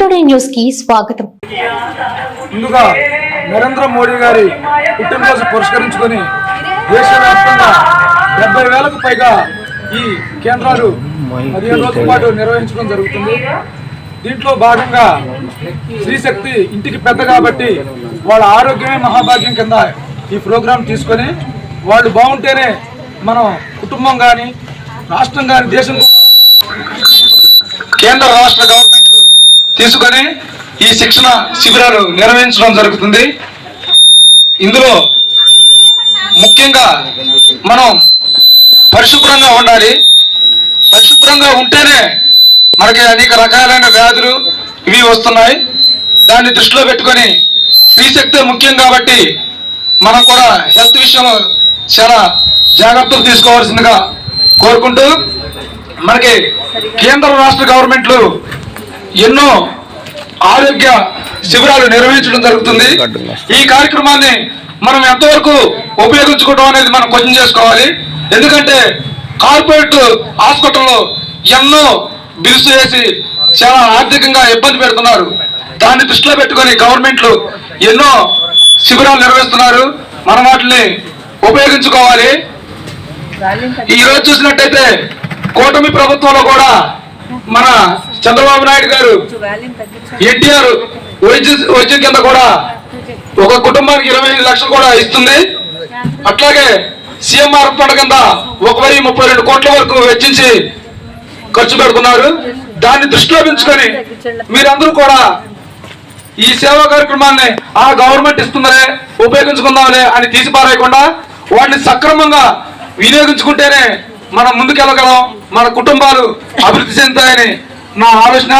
న్యూస్కి స్వాగతం. ముందుగా నరేంద్ర మోడీ గారి పుట్టినరోజు పురస్కరించుకొని దేశవ్యాప్తంగా డెబ్బై వేలకు పైగా ఈ కేంద్రాలు పదిహేను రోజుల పాటు నిర్వహించడం జరుగుతుంది. దీంట్లో భాగంగా శ్రీశక్తి ఇంటికి పెద్ద కాబట్టి వాళ్ళ ఆరోగ్యమే మహాభాగ్యం కింద ఈ ప్రోగ్రాం తీసుకొని వాళ్ళు బాగుంటేనే మనం కుటుంబం కానీ రాష్ట్రం కానీ దేశం కేంద్ర రాష్ట్ర గవర్నమెంట్ తీసుకొని ఈ శిక్షణ శిబిరాలు నిర్వహించడం జరుగుతుంది. ఇందులో ముఖ్యంగా మనం పరిశుభ్రంగా ఉండాలి. పరిశుభ్రంగా ఉంటేనే మనకి అనేక రకాలైన వ్యాధులు ఇవి వస్తున్నాయి. దాన్ని దృష్టిలో పెట్టుకొని స్త్రీశక్తి ముఖ్యం కాబట్టి మనం కూడా హెల్త్ విషయంలో చాలా జాగ్రత్తలు తీసుకోవాల్సిందిగా కోరుకుంటూ మనకి కేంద్ర రాష్ట్ర గవర్నమెంట్లు ఎన్నో ఆరోగ్య శిబిరాలు నిర్వహించడం జరుగుతుంది. ఈ కార్యక్రమాన్ని మనం ఎంతవరకు ఉపయోగించుకోవడం అనేది మనం క్వశ్చన్ చేసుకోవాలి. ఎందుకంటే కార్పొరేట్ హాస్పిటల్లో ఎన్నో బిల్స్ వేసి చాలా ఆర్థికంగా ఇబ్బంది పెడుతున్నారు. దాన్ని దృష్టిలో పెట్టుకొని గవర్నమెంట్లు ఎన్నో శిబిరాలు నిర్వహిస్తున్నారు. మనం వాటిని ఉపయోగించుకోవాలి. ఈరోజు చూసినట్టయితే కూటమి ప్రభుత్వంలో కూడా మన చంద్రబాబు నాయుడు గారు ఎన్టీఆర్ వైద్య వైద్యం కింద కూడా ఒక కుటుంబానికి ఇరవై ఐదు లక్షలు కూడా ఇస్తుంది. అట్లాగే సీఎంఆర్ ఫండ్ కింద ఒక వెయ్యి ముప్పై రెండు కోట్ల వరకు వెచ్చించి ఖర్చు పెడుతున్నారు. దాన్ని దృష్టిలో పెంచుకొని మీరందరూ కూడా ఈ సేవా కార్యక్రమాన్ని ఆ గవర్నమెంట్ ఇస్తుందనే ఉపయోగించుకుందాంలే అని తీసి పారేయకుండా వాటిని సక్రమంగా వినియోగించుకుంటేనే మనం ముందుకెళ్ళగలం. మన కుటుంబాలు అభివృద్ధి చెందుతాయని నా ఆలోచన